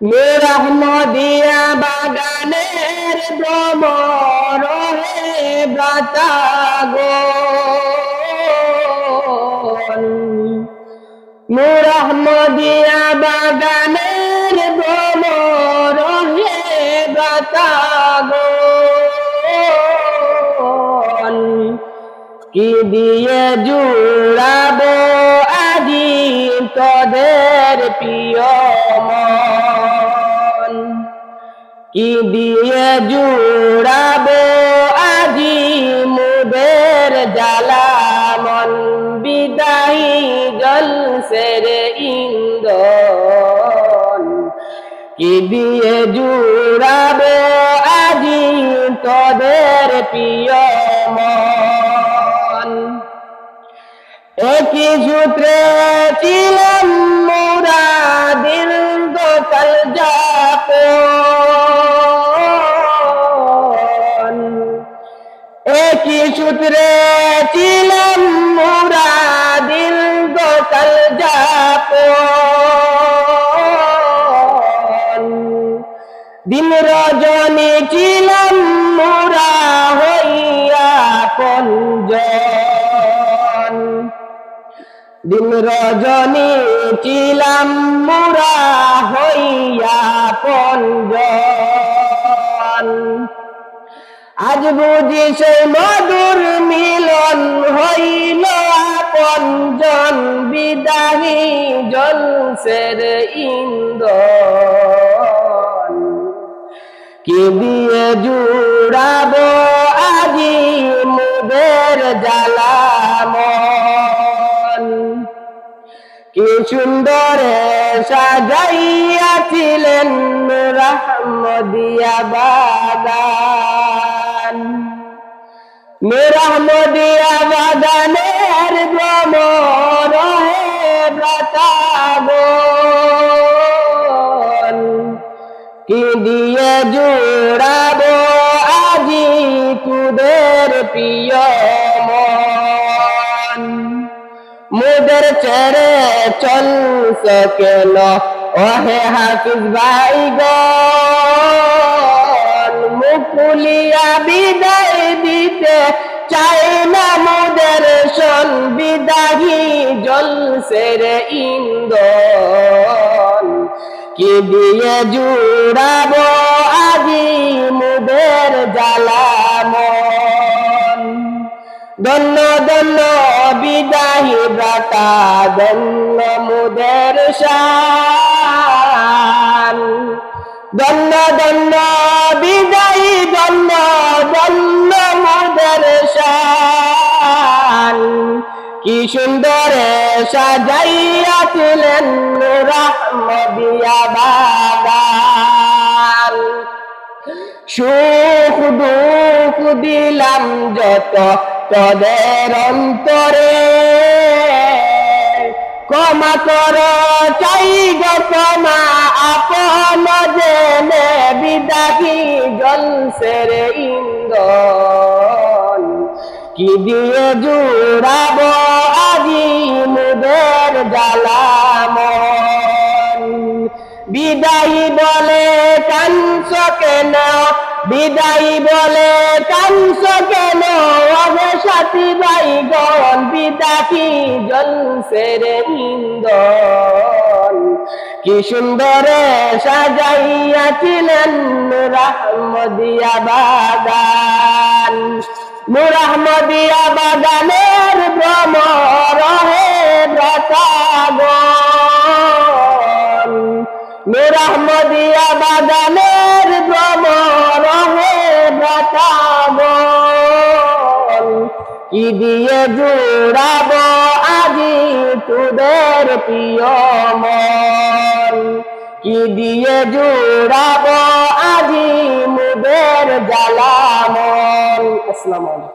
নিরহমদিয়া বাগানের ভ্রমর হে ব্রাতা গো নুরহমদিয়া বাগানের ভ্রমর হে গো কি দিয়ে জুড়াবো আজি তোদের মন? কি দিয়ে জুড়াবো আজি মুদের জ্বালা, মন বিদায়ী জলসের ইন্দন কি দিয়ে জুড়াবো আজি তোদের প্রিয় মন। একই সূত্রে ছিলাম সূত্রে ছিলাম মোরা দিল দোকাল যাপ দিন রজনী ছিলাম মোরা হইয়া পঞ্জন। দিন রজনী ছিলাম মোরা হইয়া পঞ্জন। আজ বুঝি সেই মধুর মিলন হইল পঞ্জন বিদাহী জলসের ইন্দন কি দিয়ে জুড়াবো আজি মুদের জ্বালামন কি সুন্দরে সাজাইয়াছিলেন রহমদিয়া বাগান। রহমদিয়া বাগানের ভ্রমর হে ব্রতাগন কি দিয়ে জোড়াবো আজি তুদের প্রিয় মন। মুদের ছেড়ে চল সকেল ওহে হাফিজ ভাই গন মুকুলিয়া বিদায় দিতে চাই না মুদের সন বিদায়ী জলসের ইন্দন কি দিয়ে জুড়াবো আজি মুদের জ্বালামন দন্ন দন্ন বিদায়ী ব্রাতা দন্ন মুদের শান দন্ন দন্ন, বিদায়ী দন্ন দন্ন মুদের শান। কি সুন্দর সাজাইয়াছিলেন রহমদিয়া বাগান। সুখ দুঃখ দিলাম যত তোদের অন্তরে। ক্ষমা কর, চাই গো ক্ষমা জেনে বিদাকি জলসের ইন্দন কি দিয়ে জুড়াবো আজি মুদের জ্বালামন বিদায়ী বলে কাংস কেন? বিদায়ী বলে কাংস কেন? সাথী ভাই গন বিদাকি জলসের ইন্দন কি সুন্দরে সাজাইয়াছিলেন রাহমদিয়া বাগান মুরাহমদিয়া বাগানের ভ্রমর হে ব্রতাগন মুরাহমদিয়া বাগানের ভ্রমর হে ব্রতাগন কি দিয়ে জুড়াব আজি তোদের প্রিয় মন? কি দিয়ে জোড়াবো আজি মুদের জ্বালামন আসসালামু